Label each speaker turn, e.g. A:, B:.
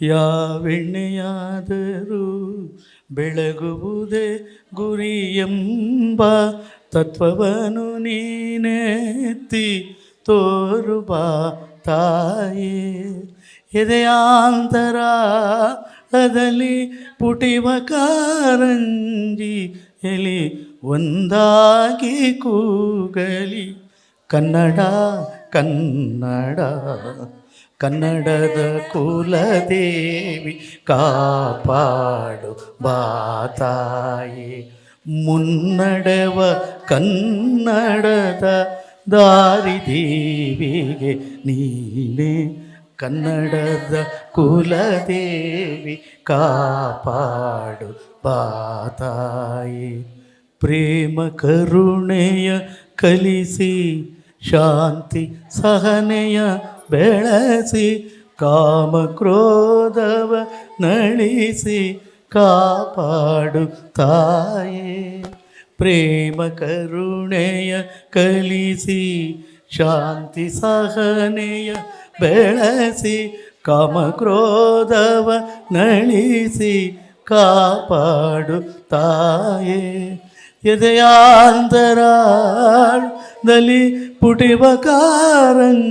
A: ಯಾವೆಣ್ಣೆಯಾದರೂ ಬೆಳಗುವುದೇ ಗುರಿಯೆಂಬ ತತ್ವವನ್ನು ನೀನೆತ್ತಿ ತೋರು ಬಾ ತಾಯೇ. ಎದೆಯಾಂತರ ಅದಲ್ಲಿ ಪುಟಿವ ಕಾರಂಜಿ ಎಲಿ ಒಂದಾಗಿ ಕೂಗಲಿ. ಕನ್ನಡ ಕನ್ನಡ, ಕನ್ನಡದ ಕುಲದೇವಿ ಕಾಪಾಡು ಬಾತಾಯಿ ಮುನ್ನಡೆವ ಕನ್ನಡದ ದಾರಿದೇವಿಗೆ ನೀನೇ. ಕನ್ನಡದ ಕುಲದೇವಿ ಕಾಪಾಡು ಬಾತಾಯಿ ಪ್ರೇಮ ಕರುಣೆಯ ಕಲಿಸಿ ಶಾಂತಿ ಸಹನೆಯ ಬೆಳೆಸಿ ಕಾಮ ಕ್ರೋಧವ ನಳಿಸಿ ಕಾಪಾಡು ತಾಯೇ. ಪ್ರೇಮ ಕರುಣೆಯ ಕಲಿಸಿ, ಶಾಂತಿ ಸಹನೆಯ ಬೆಳೆಸಿ ಕಾಮ ಕ್ರೋಧವ ನಳಿಸಿ ಕಾಪಾಡು ತಾಯೇ. ಎದೆಯಾಂತರಾಳದಲ್ಲಿ ಪುಟಿವ ಕಾರಂಜಿಯಲಿ